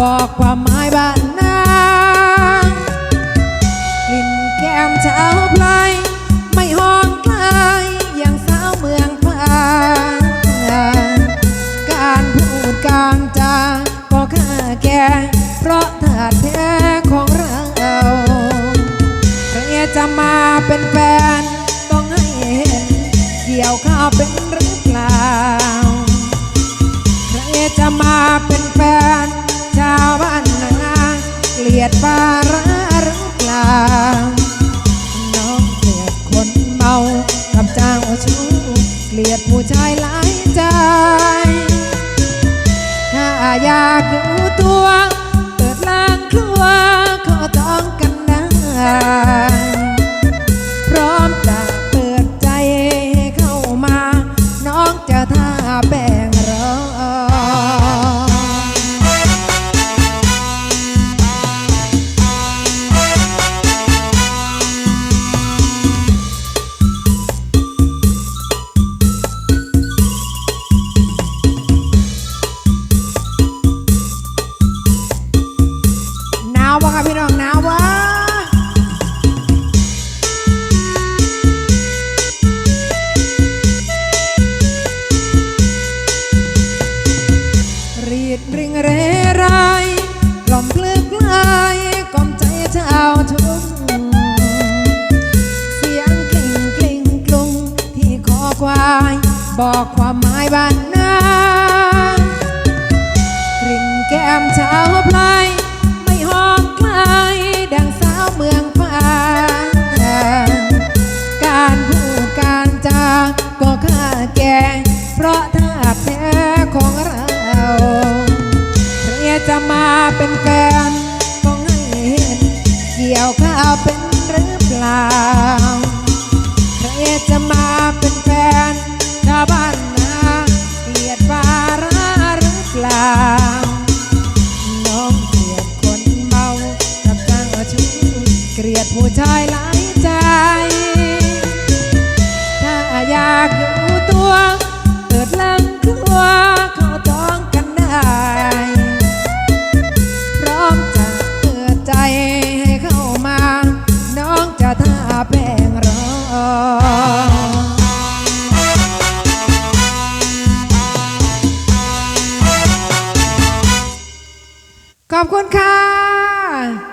บอกความหมายบ้านนากลิ่นแก้มเช้าพลายไม่ห้องไกลอย่างสาวเมืองพานการพูดการจาก็ค่าแก่เพราะถาดแท้ของเราใครจะมาเป็นแฟน ยดปลาร้าหรือเปล่า น้องเกลียดคนเมากับเจ้าชู้เกลียดผู้ชายหลายใจถ้าาวะค่ะพี่น้องหนาวะรีดริงเรไรายกล่อมเพลือกลายกล่อมใจชาวทุ่งเสียงกลิ่งกลิ่งกลุงที่คอควาย บอกความหมายบ้านนากลิ่นแก้มชาวพล วข้าวเป็นหรือเปล่าใครจะมาเป็นแฟนชาวบ้านนาเกลียดปลาราหรือเปล่า น้องเกลียดคนเมากับเจ้าชู้เกลียดผู้ชายหลายใจ ถ้าอยากอยู่ตัว ขอบคุณค่ะ